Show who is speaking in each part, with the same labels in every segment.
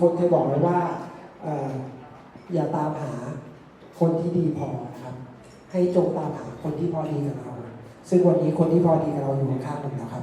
Speaker 1: คนเคยบอกไว้ว่าอย่าตามหาคนที่ดีพอครับ ให้จงตามหาคนที่พอดีกับเรา ซึ่งวันนี้คนที่พอดีกับเราอยู่ข้างๆเราแล้วครับ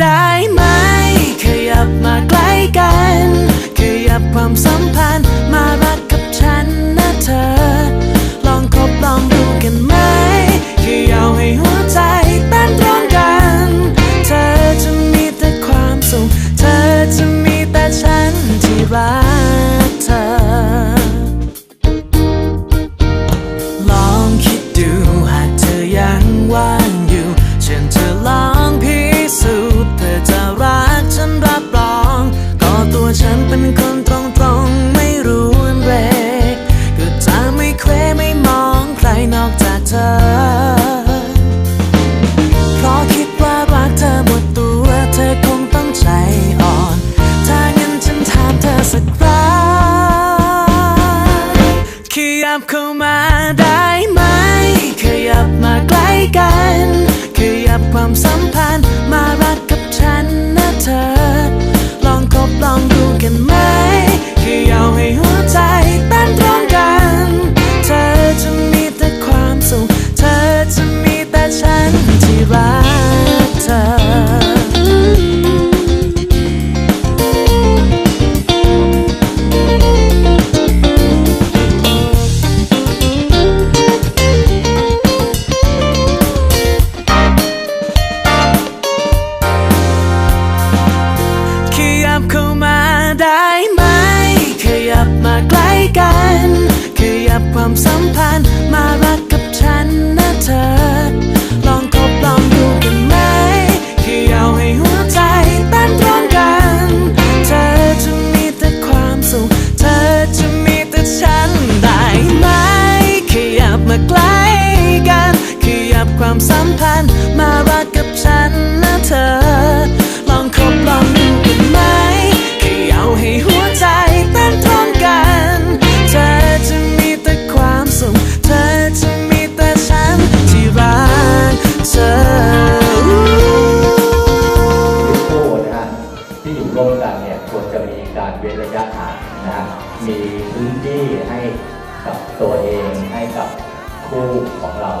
Speaker 2: ได้ไหม ขยับมาใกล้กัน ขยับความสัมพันธ์มารักกับฉันนะเธอาได้ไหม ขยับมาใกล้กัน ขยับความสัมพันธ์มารักกับฉันนะเธอ ตัวเองให้กับคู่ข
Speaker 3: องเรา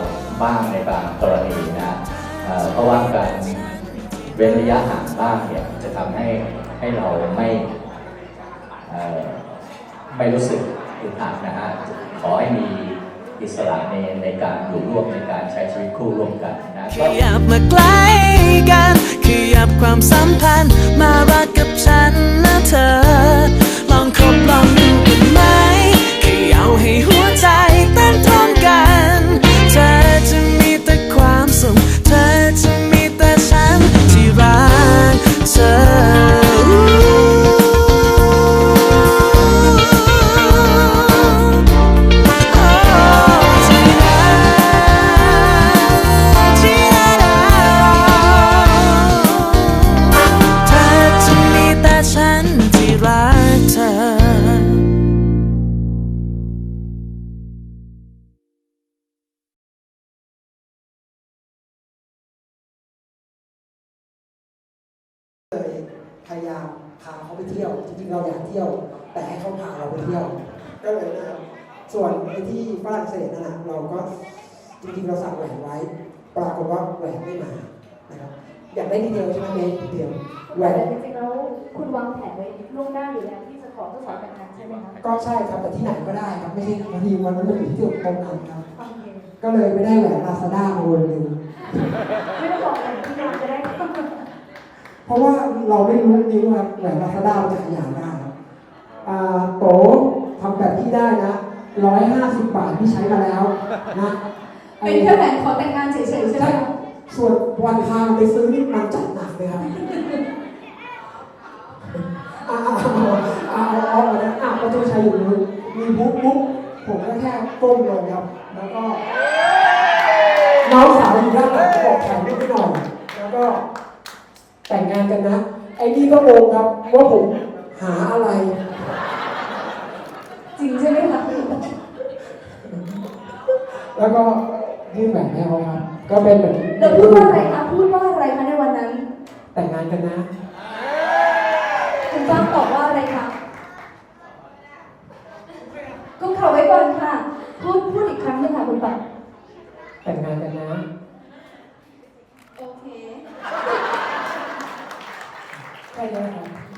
Speaker 3: บ้างในบางกรณีนะเพราะว่าการเว้นระยะห่างบ้างเนี่ยจะทำให้ให้เราไม่ไม่รู้สึกอึดอัดนะฮะขอให้มีอิสระในในการอยู่ร่วมในการใช้ชีวิตคู่ร่วมกันนะ
Speaker 2: ขยับมาใกล้กันขยับความสัมพันธ์มารักกับ เลยพ
Speaker 1: ยายามพาเขาไปเที่ยวจริงๆเราอยากเที่ยว แต่ให้เขาพาเราไปเที่ยวก็เลยนะครับส่วนไอ้ที่ฝรั่งเศสนั่นนะเราก็จริงๆเราสั่งแหวนไว้ ปรากฏว่าแหวนไม่มานะครับอยากได้ดีเทลใช่ไหมเมย์ดีเทลแหว
Speaker 4: แต่
Speaker 1: น
Speaker 4: จริงๆแล้วคุณวางแผนไว้ล่วงหน้าอยู่แล้วที่จะขอเจ้าสาวแต่งงานใช่ไหมคะ
Speaker 1: ก็ใช่ครับแต่ที่ไหนก็ได้ครับไม่ใช่บางทีวันนั้นมันอยู่ที่ตรงนั้นครับ
Speaker 4: โอเค
Speaker 1: ก็เลยไม่ได้แหวนลาซาด้ามาวนหนึ่ง
Speaker 4: ไม่ต้องบอกอะไรที่งานจะได้
Speaker 1: เพราะว่าเราไม่รู้นิ้วครับแหวนลาซาด้ามันจะขยายได้ครับอ่าโตทำแบบที่ได้นะร้อยห้าสิบบาทที่ใช้มาแล้วนะไอ้
Speaker 4: เป็นแค่แหวนขอแต่งงานเฉยๆใช่ไหม
Speaker 1: ใช่
Speaker 4: คะ
Speaker 1: ส่วนวันพาไปซื้อนี่มันจัดหนักเลยครับอ่าเอาเอาเอาเอาเอาอะประตูชัยอยู่นู้นมีบุ๊กบุ๊กผมก็แค่ก้มลงครับ แล้วก็ น้องสาวอยู่ด้านหลังบอกแขนนิดหน่อย แล้วก็แต่งงานกันนะ ไอ้นี่ก็งงครับว่าผมหาอะไร
Speaker 4: จริงใช่ไหมคะ
Speaker 1: แล้วก็ยื่นแหวนให้เขาครับ ก็เป็นแบบ
Speaker 4: เราพูดว่าอะไรคะพูดว่าอะไรคะในวันนั้น
Speaker 1: แต่งงานกันนะ
Speaker 4: Cái.